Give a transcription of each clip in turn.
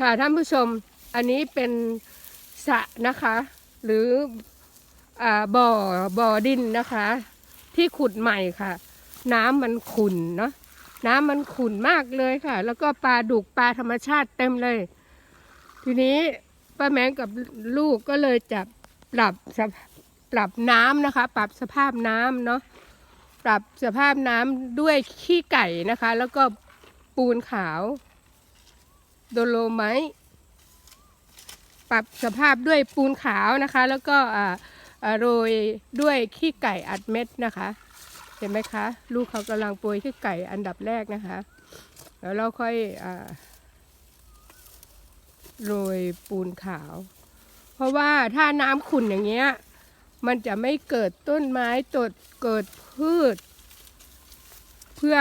ค่ะท่านผู้ชมอันนี้เป็นสระนะคะ หรืออบ่อบ่อดินนะคะ ที่ขุดใหม่ค่ะ น้ำมันขุ่นเนาะน้ำมันขุ่นมากเลยค่ะ แล้วก็ปลาดุกปลาธรรมชาติเต็มเลย ทีนี้ป้าแมงกับลูกก็เลยจะปรับปรับน้ำนะคะ ปรับสภาพน้ำเนาะปรับสภาพน้ำด้วยขี้ไก่นะคะ แล้วก็ปูนขาว โดโลไมต์ปรับสภาพด้วยปูนขาวนะคะ แล้วก็อ่าโรยด้วยขี้ไก่อัดเม็ดนะคะ เห็นไหมคะ ลูกเขากำลังโปรยขี้ไก่อันดับแรกนะคะแล้วเราค่อยอาโรยปูนขาว เพราะว่าถ้าน้ำขุ่นอย่างเงี้ยมันจะไม่เกิดต้นไม้ตดเกิดพืช เพื่อ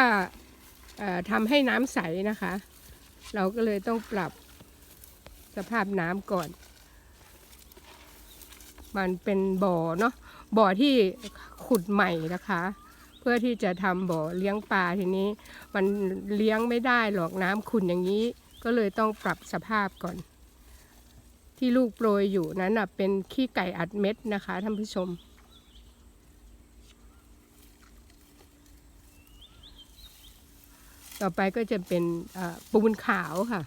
อทำให้น้ำใสนะคะ เราก็เลยต้องปรับสภาพน้ำก่อน มันเป็นบ่อเนาะบ่อที่ขุดใหม่นะคะ เพื่อที่จะทำบ่อเลี้ยงปลาทีนี้ มันเลี้ยงไม่ได้หรอกน้ำขุ่นอย่างนี้ ก็เลยต้องปรับสภาพก่อน ที่ลูกโปรยอยู่นั้นเป็นขี้ไก่อัดเม็ดนะคะท่านผู้ชม ต่อไปก็จะเป็นปูนขาวค่ะ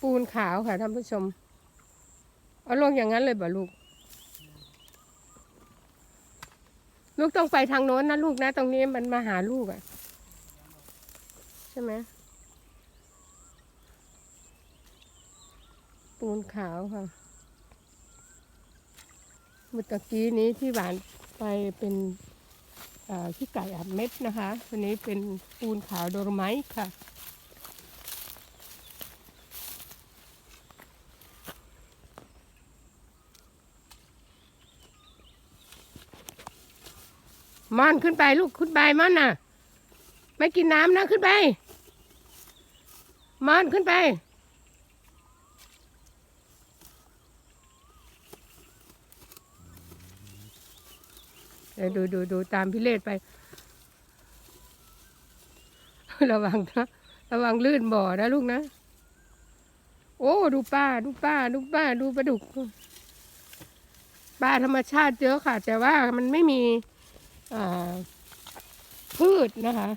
ปูนขาวค่ะท่านผู้ชม เอาลงอย่างนั้นเลยบ่ลูก ลูกต้องไปทางโน้นนะลูกนะ ตรงนี้มันมาหาลูกอะ่ะ ใช่ไหมปูนขาวค่ะ เมื่อกี้นี้ที่หวานไปเป็นขี้ไก่อัดเม็ดนะคะตัวนี้เป็นปูนขาวโดรไมต์ค่ะ ม่อนขึ้นไปลูกขึ้นไปม่อนน่ะ ไม่กินน้ำนะขึ้นไปม่อนขึ้นไป เดี๋ยวดูดูดูตามพี่เลศไป ระวังนะระวังลื่นบ่อนะลูกนะ โอ้ ดูป้า ดูป้า ดูป้า ดูปลาดุกปลาธรรมชาติเยอะค่ะ แต่ว่ามันไม่มีพืชนะคะ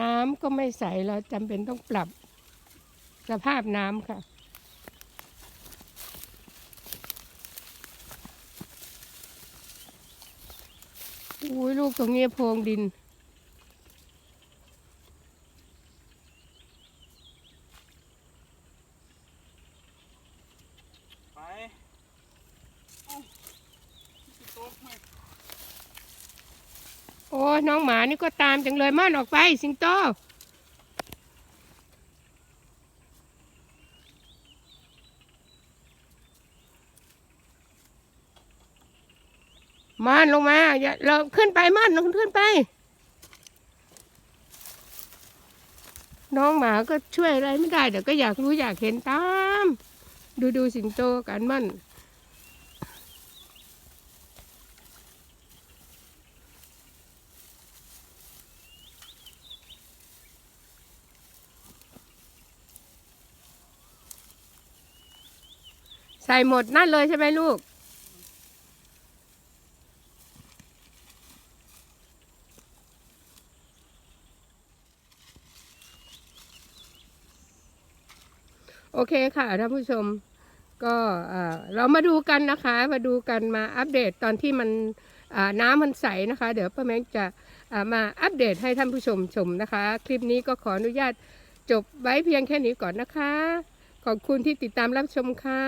น้ำก็ไม่ใสเราจำเป็นต้องปรับสภาพน้ำค่ะ อุ้ยลูกตรงนี้โพรงดิน ไปเอ้าโต๊ะไม่โอ้ยน้องหมานี่ก็ตามจังเลยม่อนออกไปสิงโต ม่อนลงมาอย่าเราขึ้นไปม่อนลงขึ้นไป น้องหมาก็ช่วยอะไรไม่ได้แต่ก็อยากรู้อยากเห็นตาม ดูดูสิงโตกันม่นใส่หมดนั่นเลยใช่ไหมลูก โอเคค่ะท่านผู้ชมก็เรามาดูกันนะคะ มาดูกันมาอัปเดตตอนที่มันน้ำมันใสนะคะ เดี๋ยวป้าแมงจะมาอัปเดตให้ท่านผู้ชมชมนะคะ คลิปนี้ก็ขออนุญาตจบไว้เพียงแค่นี้ก่อนนะคะ ขอบคุณที่ติดตามรับชมค่ะ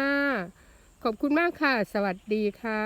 ขอบคุณมากค่ะ สวัสดีค่ะ